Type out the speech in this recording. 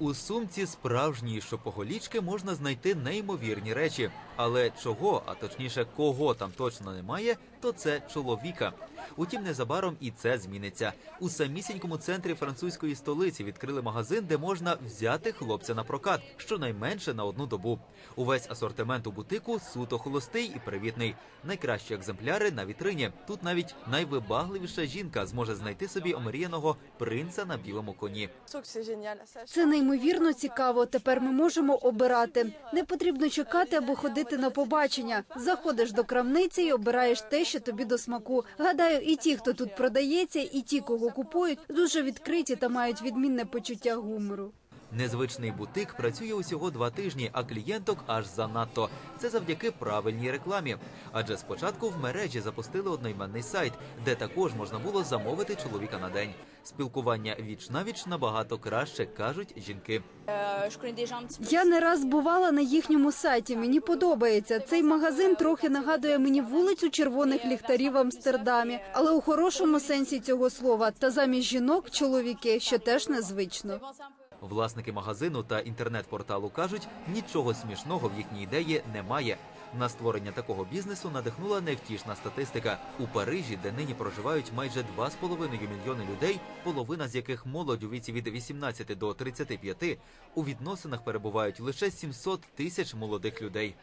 У сумці справжньої шопоголічки можна знайти неймовірні речі. Але чого, а точніше, кого там точно немає, то це чоловіка. Утім, незабаром і це зміниться. У самісінькому центрі французької столиці відкрили магазин, де можна взяти хлопця на прокат, щонайменше на одну добу. Увесь асортимент у бутику суто холостий і привітний. Найкращі екземпляри на вітрині. Тут навіть найвибагливіша жінка зможе знайти собі омріяного принца на білому коні. Це неймовірно цікаво. Тепер ми можемо обирати. Не потрібно чекати або ходити на побачення. Заходиш до крамниці і обираєш те, що тобі до смаку. Гадаю, і ті, хто тут продається, і ті, кого купують, дуже відкриті та мають відмінне почуття гумору. Незвичний бутик працює усього два тижні, а клієнток аж занадто. Це завдяки правильній рекламі. Адже спочатку в мережі запустили одноіменний сайт, де також можна було замовити чоловіка на день. Спілкування віч навіч набагато краще кажуть жінки. Я не раз бувала на їхньому сайті. Мені подобається. Цей магазин трохи нагадує мені вулицю червоних ліхтарів в Амстердамі, але у хорошому сенсі цього слова. Та замість жінок чоловіки, що теж незвично. Власники магазину та інтернет-порталу кажуть, нічого смішного в їхній ідеї немає. На створення такого бізнесу надихнула невтішна статистика. У Парижі, де нині проживають майже 2,5 мільйони людей, половина з яких молодь у віці від 18 до 35, у відносинах перебувають лише 700 тисяч молодих людей.